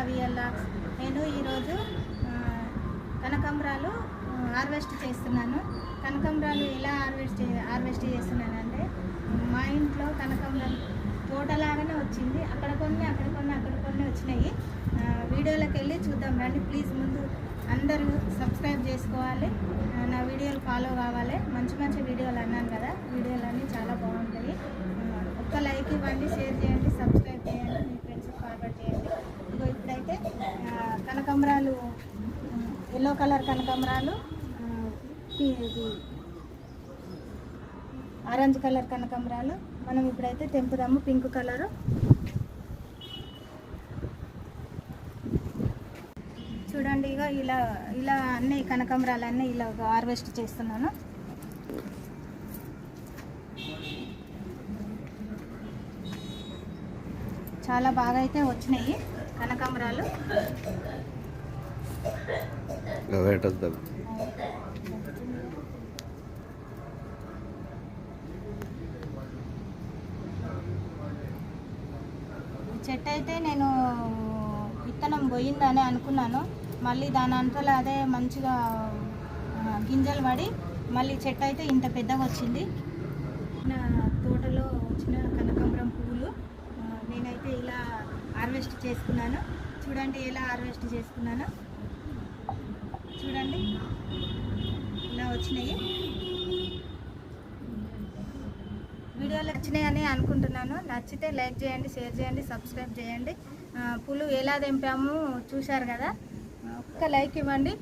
నవియల్లాక్స్ నేను ఈరోజు కనకంబరాలు కనకాంబరాలు హార్వెస్ట్ చేస్తున్నాను. కనకాంబరాలు ఎలా హార్వెస్ట్ హార్వెస్ట్ చేస్తున్నానంటే మా ఇంట్లో కనకాంబరాలు తోటలాగానే వచ్చింది. అక్కడ కొన్ని అక్కడ కొన్ని అక్కడ కొన్ని వచ్చినాయి. వీడియోలోకి వెళ్ళి చూద్దాం. రండి ప్లీజ్ ముందు అందరూ సబ్స్క్రైబ్ చేసుకోవాలి. నా వీడియోలు ఫాలో కావాలి. మంచి మంచి వీడియోలు అన్నాను కదా వీడియోలు అన్నీ చాలా బాగుంటాయి. ఒక్క లైక్ ఇవ్వండి షేర్ చేయండి సబ్స్క్రైబ్ చేయండి మీ ఫ్రెండ్స్కి ఫార్వర్డ్ చేయండి ఇగో ఇప్పుడైతే ఆ, కనకాంబరాలు ఎల్లో కలర్ కనకాంబరాలు ఆరెంజ్ కలర్ కనకాంబరాలు. మనం ఇప్పుడైతే తెంపుదాము పింక్ కలరు చూడండి ఇక ఇలా ఇలా అన్ని కనకాంబరాలు ఇలా హార్వెస్ట్ చేస్తున్నాను. చాలా బాగా అయితే వచ్చినాయి. కనకాంబరాలు. చెట్టు అయితే నేను విత్తనం పోయిందని అనుకున్నాను. మళ్ళీ దాని అంతలో అదే మంచిగా గింజలు పడి మళ్ళీ చెట్టు అయితే ఇంత పెద్దగా వచ్చింది. నా తోటలో వచ్చిన కనకాంబరం పువ్వులు. నేనైతే ఇలా హార్వెస్ట్ చేసుకున్నాను. చూడండి ఎలా హార్వెస్ట్ చేసుకున్నాను. చూడండి. ఇలా వచ్చినాయి. వీడియోలు వచ్చినాయని అనుకుంటున్నాను. నచ్చితే లైక్ చేయండి షేర్ చేయండి సబ్స్క్రైబ్ చేయండి. పులు ఎలా తెంపాము చూశారు కదా. ఒక్క లైక్ ఇవ్వండి.